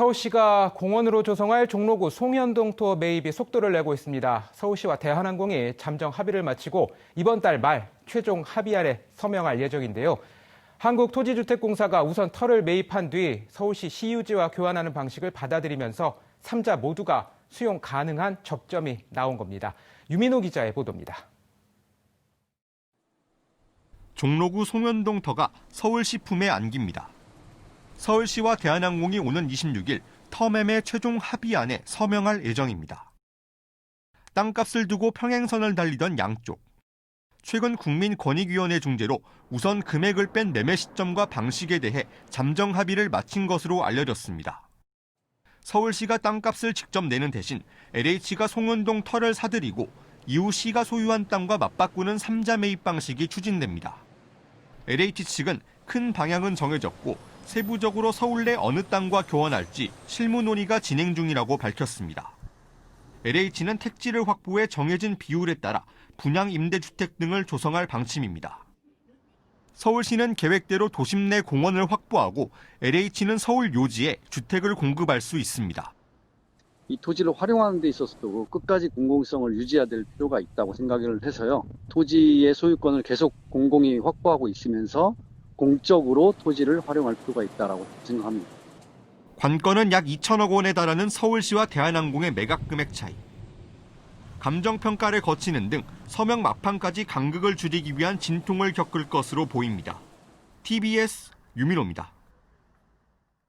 서울시가 공원으로 조성할 종로구 송현동 투어 매입이 속도를 내고 있습니다. 서울시와 대한항공이 잠정 합의를 마치고 이번 달 말 최종 합의 안에 서명할 예정인데요. 한국토지주택공사가 우선 터를 매입한 뒤 서울시 시유지와 교환하는 방식을 받아들이면서 3자 모두가 수용 가능한 접점이 나온 겁니다. 유민호 기자의 보도입니다. 종로구 송현동 터가 서울시 품에 안깁니다. 서울시와 대한항공이 오는 26일 터매매 최종 합의안에 서명할 예정입니다. 땅값을 두고 평행선을 달리던 양쪽. 최근 국민권익위원회 중재로 우선 금액을 뺀 매매 시점과 방식에 대해 잠정 합의를 마친 것으로 알려졌습니다. 서울시가 땅값을 직접 내는 대신 LH가 송현동 터를 사들이고 이후 시가 소유한 땅과 맞바꾸는 3자 매입 방식이 추진됩니다. LH 측은 큰 방향은 정해졌고 세부적으로 서울 내 어느 땅과 교환할지 실무 논의가 진행 중이라고 밝혔습니다. LH는 택지를 확보해 정해진 비율에 따라 분양 임대주택 등을 조성할 방침입니다. 서울시는 계획대로 도심 내 공원을 확보하고 LH는 서울 요지에 주택을 공급할 수 있습니다. 이 토지를 활용하는 데 있어서도 끝까지 공공성을 유지해야 될 필요가 있다고 생각을 해서요. 토지의 소유권을 계속 공공이 확보하고 있으면서 공적으로 토지를 활용할 필요가 있다고 생각합니다. 관건은 약 2천억 원에 달하는 서울시와 대한항공의 매각 금액 차이. 감정평가를 거치는 등 서명 막판까지 간극을 줄이기 위한 진통을 겪을 것으로 보입니다. TBS 유민호입니다.